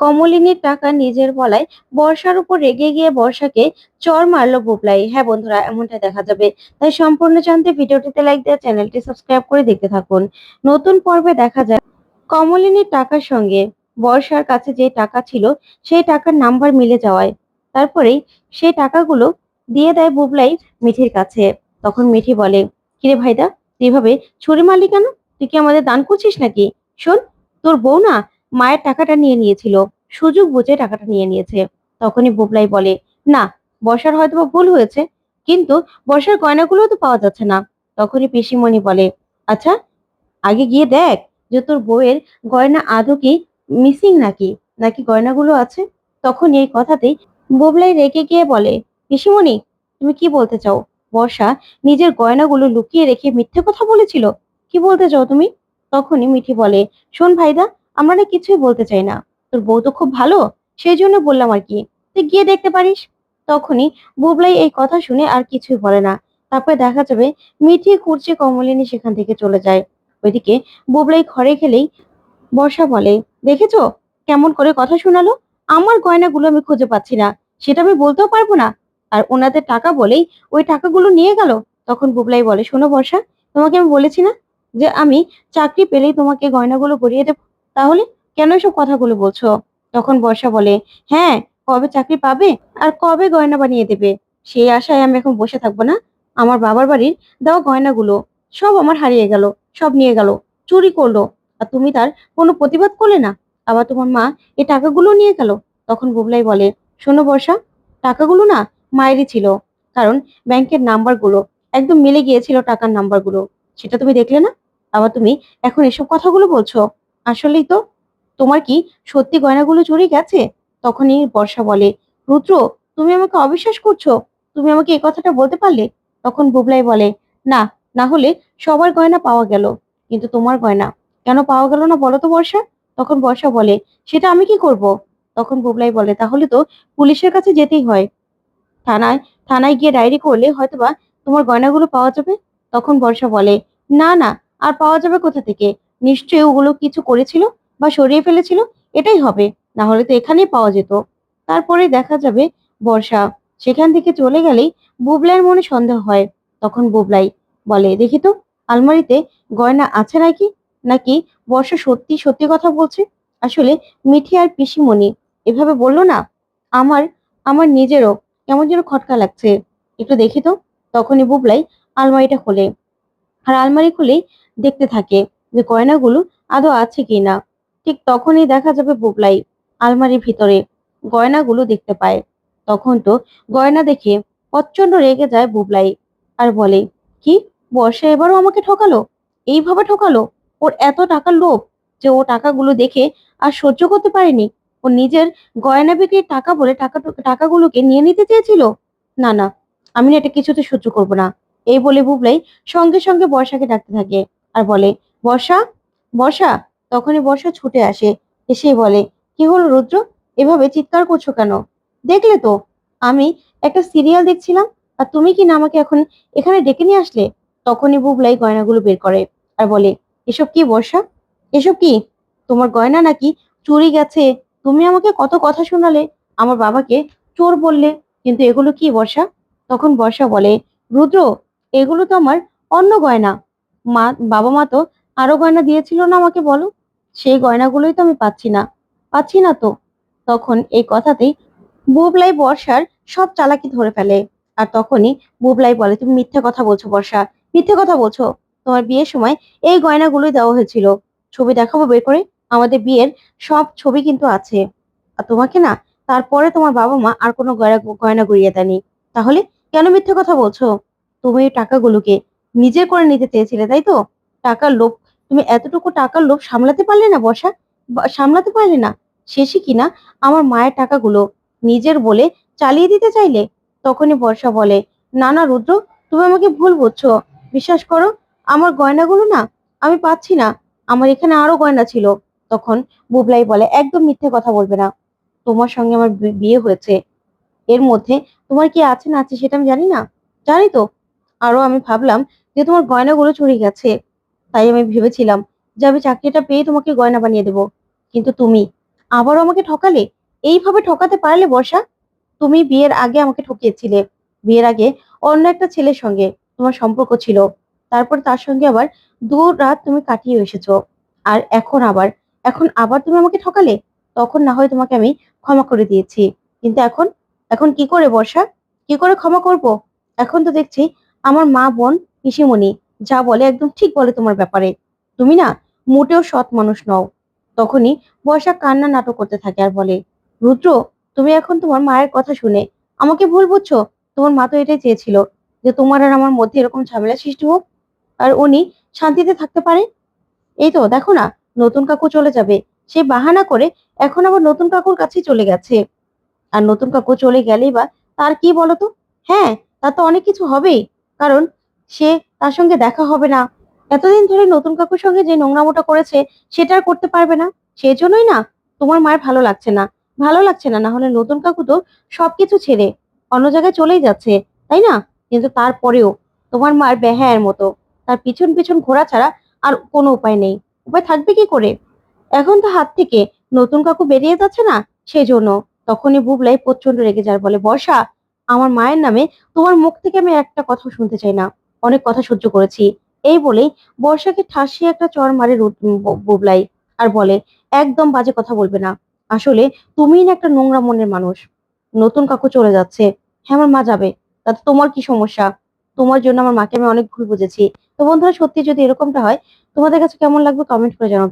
কমলিনীর টাকা নিজের বলায় বর্ষার উপর রেগে গিয়ে বর্ষাকে চর মারলো বুবলাই। হ্যাঁ বন্ধুরা এমনটা দেখা যাবে। তাই সম্পূর্ণ জানতে ভিডিওটিতে লাইক দেওয়া, চ্যানেলটি সাবস্ক্রাইব করে দেখতে থাকুন। নতুন পর্বে দেখা যায় কমলিনীর টাকার সঙ্গে বর্ষার কাছে যে টাকা ছিল, সেই টাকার নাম্বার মিলে যাওয়ায়। তারপরেই সেই টাকাগুলো দিয়ে দেয় বুবলাই মিঠির কাছে। তখন মিঠি বলে, কিরে ভাইদা, তুই এভাবে ছুরি মারলি কেন? তুই কি আমাদের দান করছিস নাকি? শোন, তোর বউ না মায়ের টাকাটা নিয়ে নিয়েছিল। সুযোগ বুঝে টাকাটা নিয়ে নিয়েছে। তখনই বুবলাই বলে, না, বর্ষার হয়তো ভুল হয়েছে, কিন্তু বর্ষার গয়নাগুলো তো পাওয়া যাচ্ছে না। তখনই পিসিমণি বলে আচ্ছা আগে গিয়ে দেখ যে তোর বউয়ের গয়না আদৌ কি মিসিং নাকি নাকি গয়নাগুলো আছে? তখন এই কথাতেই বোবলাই রেগে গিয়ে বলে, পিসিমণি, তুমি কি বলতে চাও? বর্ষা নিজের গয়নাগুলো লুকিয়ে রেখে মিথ্যে কথা বলেছিল? কি বলতে চাও তুমি? তখনই মিঠি বলে, শোন ভাইদা আমরা না কিছুই বলতে চাই না। তোর বউ তো খুব ভালো সেই জন্য বললাম আর কি। তুই গিয়ে দেখতে পারিস। তখনই বুবলাই এই কথা শুনে আর কিছুই বলে না। তারপরে দেখা যাবে মিঠি, কুর্চি, কমলিনী সেখান থেকে চলে যায়। ওইদিকে বুবলাই ঘরে খেলেই বর্ষা বলে, দেখেছ? কেমন করে কথা শোনালো? আমার গয়নাগুলো আমি খুঁজে পাচ্ছি না। সেটা আমি বলতেও পারব না। আর ওনাদের টাকা বলেই ওই টাকাগুলো নিয়ে গেল। তখন বুবলাই বলে, শোনো বর্ষা, তোমাকে আমি বলেছি না যে আমি চাকরি পেলেই তোমাকে গয়নাগুলো গড়িয়ে দেবো। তাহলে কেন এসব কথাগুলো বলছো? তখন বর্ষা বলে হ্যাঁ কবে চাকরি পাবে আর কবে গয়না বানিয়ে দেবে? সেই আশায় আমি এখন বসে থাকব না। আমার বাবার বাড়ির দেওয়া গয়নাগুলো সব আমার হারিয়ে গেল, সব নিয়ে গেল, চুরি করল। আর তুমি তার কোনো প্রতিবাদ করলে না? আবার তোমার মা এই টাকাগুলো নিয়ে গেল? তখন বুবলাই বলে, শোনো বর্ষা, টাকাগুলো না মায়েরই ছিল। কারণ ব্যাংকের নাম্বারগুলো, একদম মিলে গিয়েছিল টাকার নাম্বারগুলো। সেটা তুমি দেখলে না? আবার তুমি এখন এসব কথাগুলো বলছো? আসলেই তো, তোমার কি সত্যি গয়নাগুলো চুরি গেছে? তখনই বর্ষা বলে, রুদ্র, তুমি আমাকে অবিশ্বাস করছ? তুমি আমাকে এই কথাটা বলতে পারলে? তখন বুবলাই বলে, না না হলে সবার গয়না পাওয়া গেল। কিন্তু তোমার গয়না কেন পাওয়া গেল না বলো তো বর্ষা? তখন বর্ষা বলে, সেটা আমি কি করব? তখন বুবলাই বলে, তাহলে তো পুলিশের কাছে যেতেই হয়। থানায় থানায় গিয়ে ডায়েরি করলে হয়তোবা তোমার গয়নাগুলো পাওয়া যাবে? তখন বর্ষা বলে, না না, আর পাওয়া যাবে কোথা থেকে? নিশ্চয়ই ওগুলো কিছু করেছিল বা সরিয়ে ফেলেছিল, এটাই হবে। না হলে তো এখানেই পাওয়া যেত। তারপরে দেখা যাবে বর্ষা, সেখান থেকে চলে গেলেই বুবলাইয়ের মনে সন্দেহ হয়। তখন বুবলাই বলে, দেখি তো, আলমারিতে গয়না আছে নাকি? নাকি বর্ষা সত্যি সত্যি কথা বলছে? আসলে মিঠি আর পিসিমণি এভাবে বলল না? আমার আমার নিজেরও কেমন যেন খটকা লাগছে। একটু দেখি তো। তখনই বুবলাই আলমারিটা খোলে। আর আলমারি খুলেই দেখতে থাকে। যে গয়নাগুলো আদৌ আছে কি না ঠিক তখনই দেখা যাবে বুবলাই আলমারির ভিতরে গয়নাগুলো দেখতে পায়। তখন তো গয়না দেখে প্রচণ্ড রেগে যায় বুবলাই আর বলে, কি? বর্ষা এবারও আমাকে ঠকালো? এইভাবে ঠকালো? ওর এত টাকার লোভ যে ও টাকাগুলো দেখে আর সহ্য করতে পারেনি। ও নিজের গয়না বিক্রির টাকা বলে টাকা টাকাগুলোকে নিয়ে নিতে চেয়েছিল? না না, আমি এটা কিছুতে সহ্য করব না। এই বলে বুবলাই সঙ্গে সঙ্গে বর্ষাকে ডাকতে থাকে আর বলে বর্ষা বর্ষা, তখনই বর্ষা ছুটে আসে। এসেই বলে, কি হলো রুদ্র? এভাবে চিৎকার করছ কেন? দেখলে তো, আমি একটা সিরিয়াল দেখছিলাম, আর তুমি কি না আমাকে এখন এখানে ডেকে নিয়ে আসলে? তখনই বুবলাই গয়নাগুলো বের করে আর বলে, এসব কি বর্ষা? এসব কি? তোমার গয়না নাকি চুরি গেছে? তুমি আমাকে কত কথা শোনালে? আমার বাবাকে চোর বললে, কিন্তু এগুলো কি বর্ষা? তখন বর্ষা বলে, রুদ্র, এগুলো তো আমার অন্য গয়না। মা, বাবা মা তো আরও গয়না দিয়েছিল না আমাকে বলো? সেই গয়নাগুলোই তো আমি পাচ্ছি না। পাচ্ছি না তো। তখন এই কথাতেই বুবলাই বর্ষার সব চালাকি ধরে ফেলে। আর তখনই বুবলাই বলে, তুমি মিথ্যে কথা বলছো বর্ষা। মিথ্যে কথা বলছো। তোমার বিয়ের সময় এই গয়নাগুলোই দেওয়া হয়েছিল। ছবি দেখাবো বের করে? আমাদের বিয়ের সব ছবি কিন্তু আছে। আর তোমাকে না, তারপরে তোমার বাবা মা আর কোনো গয়না গয়না গড়িয়ে দেয়নি। তাহলে কেন মিথ্যে কথা বলছো? তুমি টাকাগুলোকে নিজে করে নিতে চেয়েছিলে, তাই তো? টাকার লোভ। তুমি এতটুকু টাকার লোভ সামলাতে পারলে না, বর্ষা? বা- সামলাতে পারলে না। শেষে কিনা আমার মায়ের টাকাগুলো নিজের বলে চালিয়ে দিতে চাইলে? তখনই বর্ষা বলে না না রুদ্র, তুমি আমাকে ভুল বুঝছ। বিশ্বাস করো, আমার গয়নাগুলো না আমি পাচ্ছি না। আমার এখানে আরও গয়না ছিল। তখন বুবলাই বলে, একদম মিথ্যে কথা বলবে না। তোমার সঙ্গে আমার বিয়ে হয়েছে। এর মধ্যে তোমার কি আছে না আছে সেটা আমি জানি না? জানি তো। আরও আমি ভাবলাম যে তোমার গয়নাগুলো চুরি গেছে। তাই আমি ভেবেছিলাম যে আমি চাকরিটা পেয়ে তোমাকে গয়না বানিয়ে দেব। কিন্তু তুমি আবারও আমাকে ঠকালে? এইভাবে ঠকাতে পারলে বর্ষা? তুমি বিয়ের আগে আমাকে ঠকিয়েছিলে। বিয়ের আগে অন্য একটা ছেলের সঙ্গে তোমার সম্পর্ক ছিল। তারপর তার সঙ্গে আবার দু রাত তুমি কাটিয়ে এসেছ। আর এখন আবার এখন আবার তুমি আমাকে ঠকালে? তখন না হয় তোমাকে আমি ক্ষমা করে দিয়েছি। কিন্তু এখন এখন কি করে বর্ষা? কি করে ক্ষমা করব? এখন তো দেখছি আমার মা বোন পিসিমণি যা বলে একদম ঠিক বলে তোমার ব্যাপারে। তুমি না মোটেও সৎ মানুষ নও। তখনই বর্ষা কান্না নাটক করতে থাকে আর বলে, রুদ্র, তুমি এখন তোমার মায়ের কথা শুনে আমাকে ভুল বুঝছ? তোমার মা তো এটাই চেয়েছিল যে তোমার আর আমার মধ্যে এরকম ঝামেলা সৃষ্টি হোক। আর উনি শান্তিতে থাকতে পারে? এই তো, দেখো না, নতুন কাকু চলে যাবে। সে বাহানা করে এখন আবার নতুন কাকুর কাছেই চলে গেছে। আর নতুন কাকু চলে গেলেই বা তার কি বলতো? হ্যাঁ তার তো অনেক কিছু হবেই। কারণ সে তার সঙ্গে দেখা হবে না। এতদিন ধরে নতুন কাকুর সঙ্গে যে নোংরামোটা করেছে, সেটা আর করতে পারবে না। সেই জন্যই না তোমার মায়ের ভালো লাগছে না। ভালো লাগছে না না হলে নতুন কাকু তো সবকিছু ছেড়ে অন্য জায়গায় চলেই যাচ্ছে, তাই না? কিন্তু তারপরেও তোমার মার বেহায়ের মতো, তার পিছন পিছন ঘোরা ছাড়া আর কোনো উপায় নেই। উপায় থাকবে কি করে? এখন তো হাত থেকে নতুন কাকু বেরিয়ে যাচ্ছে না সেই জন্য তখনই বুবলাই প্রচণ্ড রেগে যার বলে, বর্ষা, আমার মায়ের নামে তোমার মুখ থেকে আমি একটা কথা শুনতে চাই না। অনেক কথা সহ্য করেছি। এই বলেই বর্ষাকে ঠাসিয়ে একটা চর মারে বুবলাই আর বলে, একদম বাজে কথা বলবে না। আসলে তুমিই না একটা নোংরা মনের মানুষ। নতুন কাকু চলে যাচ্ছে। হ্যাঁ আমার মা যাবে। তাতে তোমার কি সমস্যা? তোমার জন্য আমার মাকে আমি অনেক ভুল বুঝেছি। তো বন্ধুরা, সত্যি যদি এরকমটা হয়, তোমাদের কাছে কেমন লাগবে কমেন্ট করে জানাও।